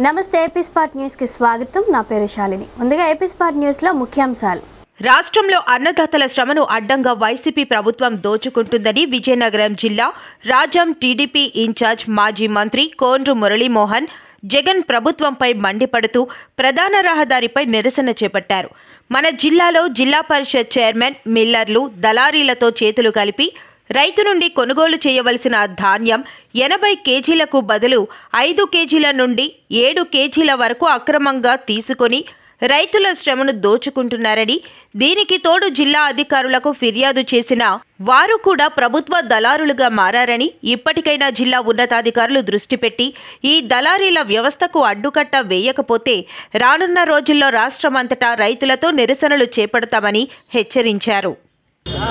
నమస్తే AP spot న్యూస్కి స్వాగతం. నా పేరు శాలిని. ముందుగా ఏపీ స్పాట్ న్యూస్లో ముఖ్యాంశాలు. రాష్ట్రంలో అన్నదాతల శ్రమను అడ్డంగా వైసీపీ ప్రభుత్వం దోచుకుంటుందని విజయనగరం జిల్లా రాజాం టీడీపీ ఇన్ఛార్జ్ మాజీ మంత్రి కోండ్రు మురళీమోహన్ జగన్ ప్రభుత్వంపై మండిపడుతూ ప్రధాన రహదారిపై నిరసన చేపట్టారు. మన జిల్లాలో జిల్లా పరిషత్ చైర్మన్ మిల్లర్లు దళారీలతో చేతులు కలిపి రైతు నుండి కొనుగోలు చేయవలసిన ధాన్యం ఎనభై కేజీలకు బదులు ఐదు కేజీల నుండి ఏడు కేజీల వరకు అక్రమంగా తీసుకొని రైతుల శ్రమను దోచుకుంటున్నారని దీనికి తోడు జిల్లా అధికారులకు ఫిర్యాదు చేసిన వారు కూడా ప్రభుత్వ దళారులుగా మారారని ఇప్పటికైనా జిల్లా ఉన్నతాధికారులు దృష్టి పెట్టి ఈ దళారీల వ్యవస్థకు అడ్డుకట్ట వేయకపోతే రానున్న రోజుల్లో రాష్ట్రమంతటా రైతులతో నిరసనలు చేపడతామని హెచ్చరించారు.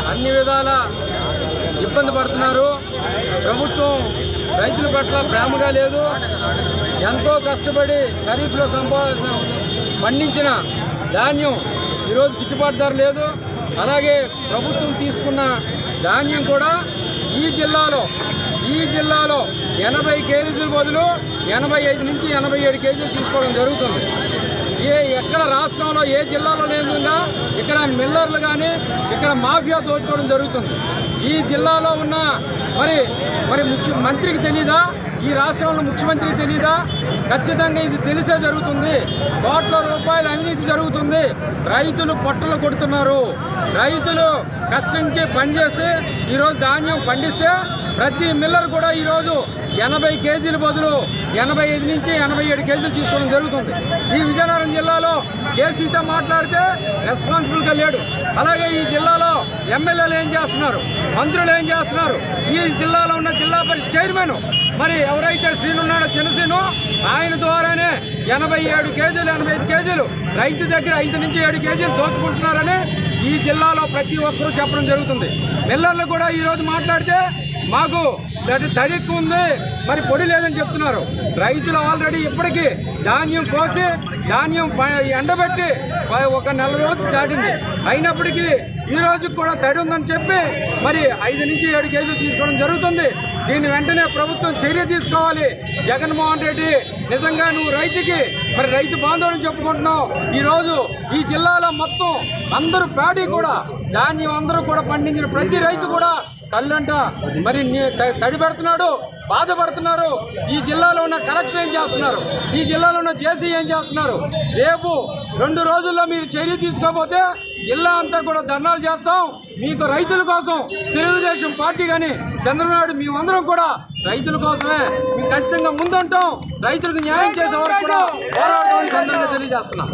అన్ని విధాల ఇబ్బంది పడుతున్నారు. ప్రభుత్వం రైతుల పట్ల ప్రేమగా లేదు. ఎంతో కష్టపడి ఖరీఫ్లో సంపా పండించిన ధాన్యం ఈరోజు గిట్టుబాటు ధర లేదు. అలాగే ప్రభుత్వం తీసుకున్న ధాన్యం కూడా ఈ జిల్లాలో ఈ జిల్లాలో ఎనభై కేజీల బదులు ఎనభై ఐదు నుంచి ఎనభై ఏడు కేజీలు తీసుకోవడం జరుగుతుంది. ఏ ఎక్కడ రాష్ట్రంలో ఏ జిల్లాలో లేకుండా మిల్లర్లు కానీ ఇక్కడ మాఫియా దోచుకోవడం జరుగుతుంది. ఈ జిల్లాలో ఉన్న మరి మరి ముఖ్య మంత్రికి తెలీదా? ఈ రాష్ట్రంలో ముఖ్యమంత్రికి తెలీదా? ఖచ్చితంగా ఇది తెలిసే జరుగుతుంది. కోట్ల రూపాయల అవినీతి జరుగుతుంది. రైతులు పొట్టలు కొడుతున్నారు. రైతులు కష్టించి పనిచేసి ఈరోజు ధాన్యం పండిస్తే ప్రతి మిల్లర్ కూడా ఈరోజు ఎనభై కేజీల బదులు ఎనభై ఐదు నుంచి ఎనభై ఏడు కేజీలు తీసుకోవడం జరుగుతుంది. ఈ విజయనగరం జిల్లాలో కేసీతో మాట్లాడితే రెస్పాన్సిబుల్గా లేడు. అలాగే ఈ జిల్లాలో ఎమ్మెల్యేలు ఏం చేస్తున్నారు? మంత్రులు ఏం చేస్తున్నారు? ఈ జిల్లాలో ఉన్న జిల్లా పరిషత్ చైర్మన్ మరి ఎవరైతే శ్రీను ఉన్నాడో చిన్నసీను ఆయన ద్వారానే ఎనభై ఏడు కేజీలు ఎనభై ఐదు కేజీలు రైతు దగ్గర ఐదు నుంచి ఏడు కేజీలు దోచుకుంటున్నారని ఈ జిల్లాలో ప్రతి ఒక్కరూ చెప్పడం జరుగుతుంది. మిల్లర్లు కూడా ఈరోజు మాట్లాడితే మాకు తడి తడి ఎక్కువ ఉంది. మరి పొడి లేదని చెప్తున్నారు. రైతులు ఆల్రెడీ ఇప్పటికీ ధాన్యం కోసి ధాన్యం ఎండబెట్టి ఒక నెల రోజులు దాటింది అయినప్పటికీ ఈ రోజు కూడా తడి ఉందని చెప్పి మరి ఐదు నుంచి ఏడు కేజీలు తీసుకోవడం జరుగుతుంది. దీన్ని వెంటనే ప్రభుత్వం చర్య తీసుకోవాలి. జగన్మోహన్ రెడ్డి నిజంగా నువ్వు రైతుకి మరి రైతు బాంధవుని చెప్పుకుంటున్నావు. ఈరోజు ఈ జిల్లాలో మొత్తం అందరూ ప్యాడీ కూడా ధాన్యం అందరూ కూడా పండించిన ప్రతి రైతు కూడా కళ్ళంట మరి తడి పెడుతున్నాడు బాధపడుతున్నారు ఈ జిల్లాలో ఉన్న కలెక్టర్ ఏం చేస్తున్నారు? ఈ జిల్లాలో ఉన్న జేసీ ఏం చేస్తున్నారు? రేపు రెండు రోజుల్లో మీరు చర్య తీసుకోకపోతే జిల్లా అంతా కూడా ధర్నాలు చేస్తాం. మీకు రైతుల కోసం తెలుగుదేశం పార్టీ కానీ చంద్రబాబు మేమందరం కూడా రైతుల కోసమే. మేము ఖచ్చితంగా ముందుంటాం. రైతులకు న్యాయం చేసే వరకు కూడా పోరాడతామని సందర్భంగా తెలియజేస్తున్నాం.